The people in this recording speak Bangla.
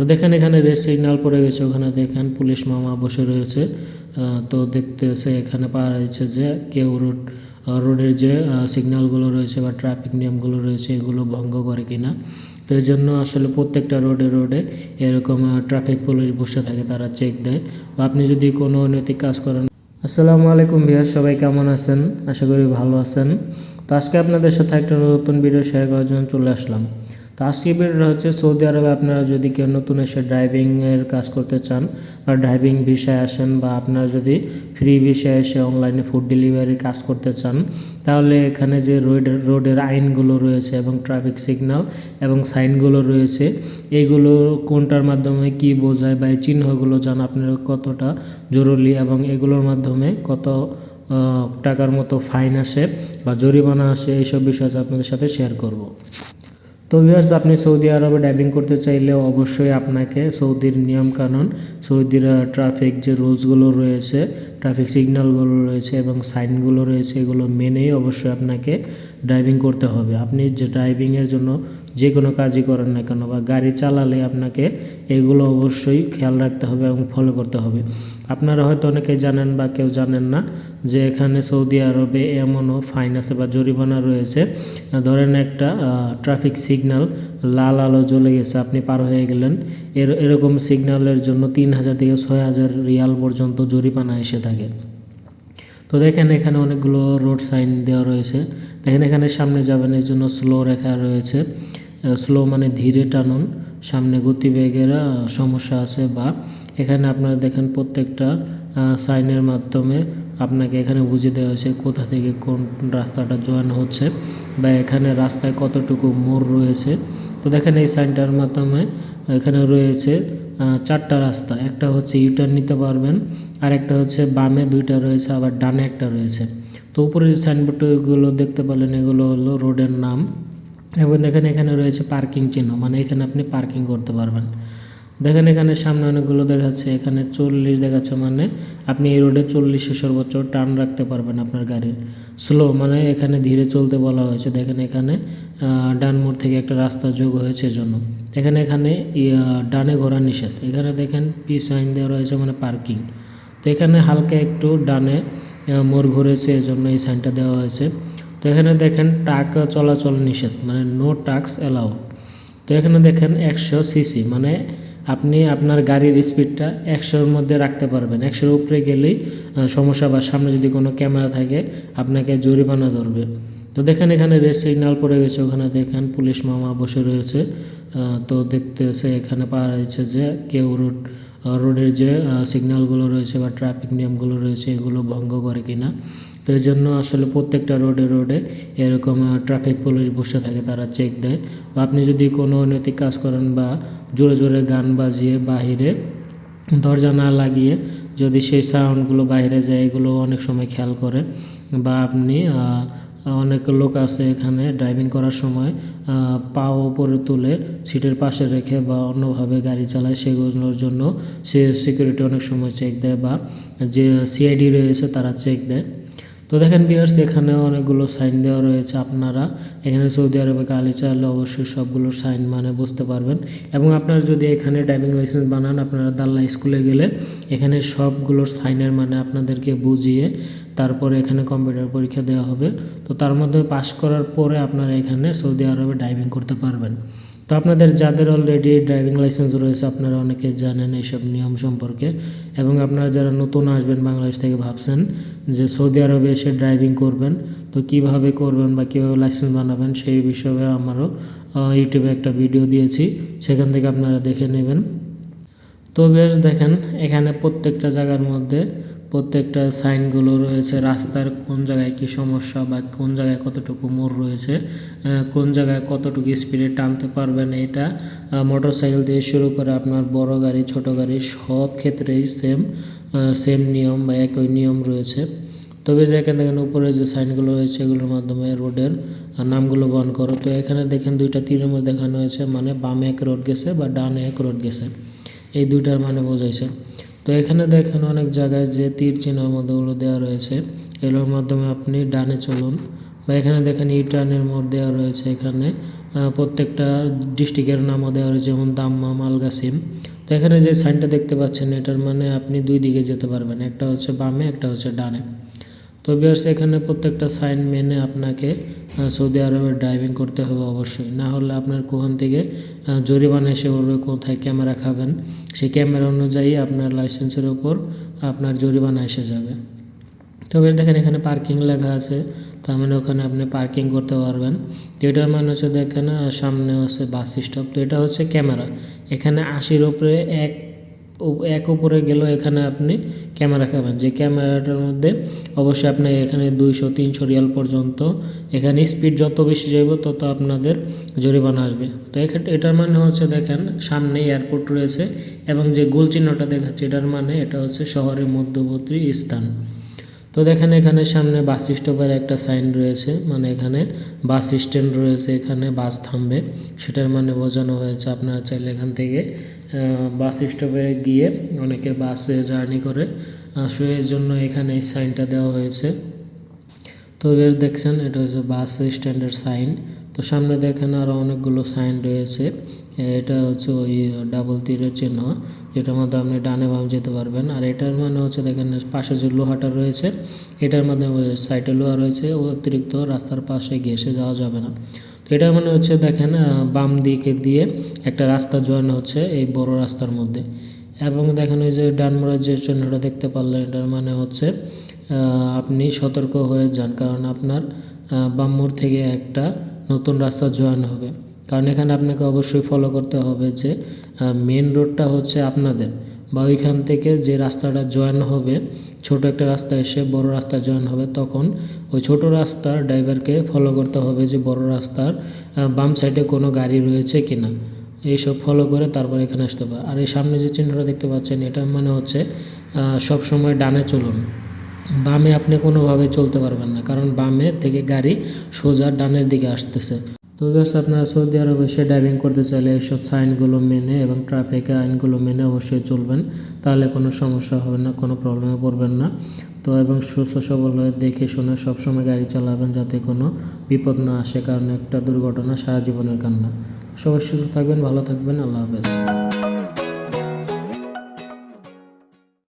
তো দেখেন এখানে রেড সিগন্যাল পড়ে গেছে, ওখানে দেখেন পুলিশ মামা বসে রয়েছে। তো দেখতেছে এখানে পাওয়া যাচ্ছে যে কেউ রোড রোডের যে সিগন্যালগুলো রয়েছে বা ট্রাফিক নিয়মগুলো রয়েছে, এগুলো ভঙ্গ করে কিনা। তো এই জন্য আসলে প্রত্যেকটা রোডে রোডে এরকম ট্রাফিক পুলিশ বসে থাকে, তারা চেক দেয়। বা আপনি যদি কোনো অনৈতিক কাজ করেন, আসসালামু আলাইকুম ভিয়ার সবাই কেমন আছেন? আশা করি ভালো আছেন। তো আজকে আপনাদের সাথে একটা নতুন ভিডিও শেয়ার করার জন্য চলে আসলাম। তো আজকে হচ্ছে সৌদি আরবে। আপনারা যদি কেউ নতুন এসে ড্রাইভিংয়ের কাজ করতে চান বা ড্রাইভিং ভিসায় আসেন বা আপনারা যদি ফ্রি ভিসায় এসে অনলাইনে ফুড ডেলিভারি কাজ করতে চান, তাহলে এখানে যে রোডের রোডের আইনগুলো রয়েছে এবং ট্রাফিক সিগন্যাল এবং সাইনগুলো রয়েছে এইগুলো কোনটার মাধ্যমে কি বোঝায় বা এই চিহ্নগুলো জানা আপনার কতটা জরুরি এবং এগুলোর মাধ্যমে কত টাকার মতো ফাইন আসে বা জরিমানা আসে, এইসব বিষয় আপনাদের সাথে শেয়ার করব। তো ভিউয়ার্স আপনি সৌদি আরবে ড্রাইভিং করতে চাইলে অবশ্যই আপনাকে সৌদির নিয়ম কানুন সৌদির ট্রাফিক যে রুলসগুলো রয়েছে ট্রাফিক সিগন্যালগুলো রয়েছে এবং সাইনগুলো রয়েছে, এগুলো মেনেই অবশ্যই আপনাকে ড্রাইভিং করতে হবে। আপনি যে ড্রাইভিংয়ের জন্য যে কোনো কাজই করেন না কেন বা গাড়ি চালালে আপনাকে এগুলো অবশ্যই খেয়াল রাখতে হবে এবং ফলো করতে হবে। আপনারা হয়তো অনেকে জানেন বা কেউ জানেন না যে এখানে সৌদি আরবে এমনও ফাইন আছে বা জরিমানা রয়েছে। ধরেন একটা ট্রাফিক সিগন্যাল লাল আলো জ্বলে গেছে, আপনি পার হয়ে গেলেন। এর, এরকম সিগন্যালের জন্য তিন হাজার থেকে ছয় হাজার রিয়াল পর্যন্ত জরিমানা এসে থাকে। তো দেখেন এখানে অনেকগুলো রোড সাইন দেওয়া রয়েছে। দেখেন এখানে সামনে যাবেন, এর জন্য স্লো রেখা রয়েছে। স্লো মানে ধীরে টানুন, সামনে গতিবেগের সমস্যা আছে বা এখানে আপনারা দেখেন প্রত্যেকটা সাইনের মাধ্যমে আপনাকে এখানে বুঝিয়ে দেওয়া হয়েছে কোথা থেকে কোন রাস্তাটা জয়েন হচ্ছে বা এখানে রাস্তায় কতটুকু মোড় রয়েছে। তো দেখেন এই সাইনটার মাধ্যমে এখানে রয়েছে চারটা রাস্তা, একটা হচ্ছে ইউটার্ন নিতে পারবেন আর একটা হচ্ছে বামে দুইটা রয়েছে, আবার ডানে একটা রয়েছে। তো উপরে যে সাইনবোর্ডগুলো দেখতে পেলেন, এগুলো হলো রোডের নাম। এবং দেখেন এখানে রয়েছে পার্কিং চিহ্ন মানে এখানে আপনি পার্কিং করতে পারবেন। দেখেন এখানে সামনে অনেকগুলো দেখাচ্ছে, এখানে চল্লিশ দেখাচ্ছে মানে আপনি এই রোডে চল্লিশে সর্বোচ্চ টার্ন রাখতে পারবেন আপনার গাড়ির। স্লো মানে এখানে ধীরে চলতে বলা হয়েছে। দেখেন এখানে ডান মোড় থেকে একটা রাস্তা যোগ হয়েছে জন্য এখানে এখানে ডানে ঘোরা নিষেধ। এখানে দেখেন পি সাইন দেওয়া রয়েছে মানে পার্কিং তো এখানে হালকা একটু ডানে মোড় ঘুরেছে এজন্য এই সাইনটা দেওয়া হয়েছে। তো এখানে দেখেন টাক চলাচল নিষেধ মানে নো টাক্স অ্যালাউ তো এখানে দেখেন একশো সিসি মানে আপনি আপনার গাড়ির স্পিডটা একশোর মধ্যে রাখতে পারবেন। একশোর উপরে গেলেই সমস্যা বা সামনে যদি কোনো ক্যামেরা থাকে, আপনাকে জরিমানা ধরবে। তো দেখেন এখানে রেড সিগন্যাল পড়ে গেছে, ওখানে দেখেন পুলিশ মামা বসে রয়েছে। তো দেখতেছে এখানে পাওয়া যাচ্ছে যে কেউ রোড রোডের যে সিগন্যালগুলো রয়েছে বা ট্রাফিক নিয়মগুলো রয়েছে, এগুলো ভঙ্গ করে কিনা। তো এই জন্য আসলে প্রত্যেকটা রোডে রোডে এরকম ট্রাফিক পুলিশ বসে থাকে, তারা চেক দেয়। আপনি যদি কোনো অনৈতিক কাজ করেন বা জোরে জোরে গান বাজিয়ে বাহিরে দরজা না লাগিয়ে যদি সেই সাউন্ডগুলো বাইরে যায়, এগুলো অনেক সময় খেয়াল করে। বা আপনি অনেক লোক আছে এখানে ড্রাইভিং করার সময় পা ওপরে তুলে সিটের পাশে রেখে বা অন্যভাবে গাড়ি চালায় সেগুলোর জন্য সে সিকিউরিটি অনেক সময় চেক দেয় বা যে সিআইডি রয়েছে তারা চেক দেয়। তো দেখেন বিয়ার্স এখানে অনেকগুলো সাইন দেওয়া রয়েছে আপনারা। এখানে সৌদি আরবে গাড়ি চালালে অবশ্যই সবগুলোর সাইন মানে বুঝতে পারবেন। এবং আপনারা যদি এখানে ড্রাইভিং লাইসেন্স বানান, আপনারা দাল্লা স্কুলে গেলে এখানে সবগুলোর সাইনের মানে আপনাদেরকে বুঝিয়ে তারপরে এখানে কম্পিউটার পরীক্ষা দেওয়া হবে। তো তার মধ্যে পাশ করার পরে আপনারা এখানে সৌদি আরবে ড্রাইভিং করতে পারবেন। তো আপনাদের যাদের অলরেডি ড্রাইভিং লাইসেন্স রয়েছে, আপনারা অনেকে জানেন এইসব নিয়ম সম্পর্কে। এবং আপনারা যারা নতুন আসবেন বাংলাদেশ থেকে ভাবছেন যে সৌদি আরবে এসে ড্রাইভিং করবেন, তো কীভাবে করবেন বা কীভাবে লাইসেন্স বানাবেন সেই বিষয়ে আমারও ইউটিউবে একটা ভিডিও দিয়েছি, সেখান থেকে আপনারা দেখে নেবেন। তো বেশ দেখেন, এখানে প্রত্যেকটা জায়গার মধ্যে প্রত্যেকটা সাইনগুলো রয়েছে, রাস্তার কোন জায়গায় কি সমস্যা বা কোন জায়গায় কতটুকু মোড় রয়েছে কোন জায়গায় কতটুকু স্পিডে টানতে পারবেন এটা মোটর সাইকেল দিয়ে শুরু করে আপনার বড় গাড়ি, ছোট গাড়ি সব ক্ষেত্রেই সেম সেম নিয়ম বা একই নিয়ম রয়েছে। তবে যে এখানে দেখেন উপরে যে সাইনগুলো রয়েছে, এগুলোর মাধ্যমে রোডের নামগুলো বহন করো। তো এখানে দেখেন দুইটা তীরের মধ্যে দেখানো হয়েছে মানে বামে এক রোড গেছে বা ডানে এক রোড গেছে। এই দুইটার মানে বোঝাইছে। তো এখানে দেখেন অনেক জায়গায় যে তীর চিহ্নের মধ্যেগুলো দেওয়া রয়েছে। এগুলোর মাধ্যমে আপনি ডানে চলুন বা এখানে দেখেন ইটার্নের মোড় দেওয়া রয়েছে এখানে। প্রত্যেকটা ডিস্ট্রিক্টের নামও দেওয়া রয়েছে, যেমন দাম্মা মালগাসিম তো এখানে যে সাইনটা দেখতে পাচ্ছেন, এটার মানে আপনি দুই দিকে যেতে পারবেন, একটা হচ্ছে বামে, একটা হচ্ছে ডানে। তো বিয়ার্স এখানে প্রত্যেকটা সাইন মেনে আপনাকে সৌদি আরবে ড্রাইভিং করতে হবে অবশ্যই। না হলে আপনার কোখান থেকে জরিমানা এসে বলবে কোথায় ক্যামেরা খাবেন। সেই ক্যামেরা অনুযায়ী আপনার লাইসেন্সের উপর আপনার জরিমানা এসে যাবে। তবে দেখেন এখানে পার্কিং লেখা আছে। তার মানে ওখানে আপনি পার্কিং করতে পারবেন। তো এটার মানে হচ্ছে দেখেন সামনে হচ্ছে বাস স্টপ তো এটা হচ্ছে ক্যামেরা এখানে আশির উপরে এক এক উপরে গেলেও এখানে আপনি ক্যামেরা খাবেন। যে ক্যামেরাটার মধ্যে অবশ্যই আপনি এখানে দুইশো, তিনশো রিয়াল পর্যন্ত এখানে স্পিড যত বেশি যাইব তত আপনাদের জরিমানা আসবে। তো এটার মানে হচ্ছে দেখেন সামনে এয়ারপোর্ট রয়েছে এবং যে গোল চিহ্নটা দেখাচ্ছে এটার মানে এটা হচ্ছে শহরের মধ্যবর্তী স্থান। তো দেখেন এখানে সামনে বাস স্টপের একটা সাইন রয়েছে মানে এখানে বাস স্ট্যান্ড রয়েছে, এখানে বাস থামবে। সেটার মানে বোঝানো হয়েছে, আপনারা চাইলে এখান থেকে বাস স্টপে গিয়ে অনেকে বাসে জার্নি করে আসলে এই জন্য এখানে এই সাইনটা দেওয়া হয়েছে। তো এর দেখছেন, এটা হচ্ছে বাস স্ট্যান্ডের সাইন তো সামনে দেখেন আরও অনেকগুলো সাইন রয়েছে। এটা হচ্ছে ওই ডাবল তীরের চিহ্ন, যেটার মধ্যে আপনি ডানে বাম যেতে পারবেন। আর এটার মানে হচ্ছে দেখেন, পাশে যে লোহাটা রয়েছে, এটার মাধ্যমে সাইডে লোহা রয়েছে, অতিরিক্ত রাস্তার পাশে ঘেসে যাওয়া যাবে না। তো এটার মানে হচ্ছে দেখেন বাম দিকে দিয়ে একটা রাস্তা জয়েন হচ্ছে এই বড় রাস্তার মধ্যে। এবং দেখেন ওই যে ডানমোড়ার যে চিহ্নটা দেখতে পারলেন, এটার মানে হচ্ছে আপনি সতর্ক হয়ে যান, কারণ আপনার বাম মোড় থেকে একটা নতুন রাস্তা জয়েন হবে। কারণ এখানে আপনাকে অবশ্যই ফলো করতে হবে যে মেন রোডটা হচ্ছে আপনাদের। বা ওইখান থেকে যে রাস্তাটা জয়েন হবে, ছোট একটা রাস্তা এসে বড় রাস্তা জয়েন হবে, তখন ওই ছোট রাস্তার ড্রাইভারকে ফলো করতে হবে যে বড় রাস্তার বাম সাইডে কোনো গাড়ি রয়েছে কিনা। এইসব ফলো করে তারপর এখানে আসতে হবে। আর এই সামনে যে চিহ্নটা দেখতে পাচ্ছেন এটার মানে হচ্ছে সব সময় ডানে চলুন। বামে আপনি কোনোভাবে চলতে পারবেন না, কারণ বামে থেকে গাড়ি সোজা ডানের দিকে আসতেছে। তো ব্যাস আপনারা সৌদি আরবে এসে ড্রাইভিং করতে চাইলে এইসব সাইনগুলো মেনে এবং ট্রাফিক আইনগুলো মেনে অবশ্যই চলবেন, তাহলে কোনো সমস্যা হবে না, কোনো প্রবলেমে পড়বেন না। তো এবং সুস্থ সবল হয়ে দেখে শুনে সবসময় গাড়ি চালাবেন যাতে কোনো বিপদ না আসে, কারণ একটা দুর্ঘটনা সারা জীবনের কান্না। সবাই সুস্থ থাকবেন, ভালো থাকবেন, আল্লাহ হাফেজ।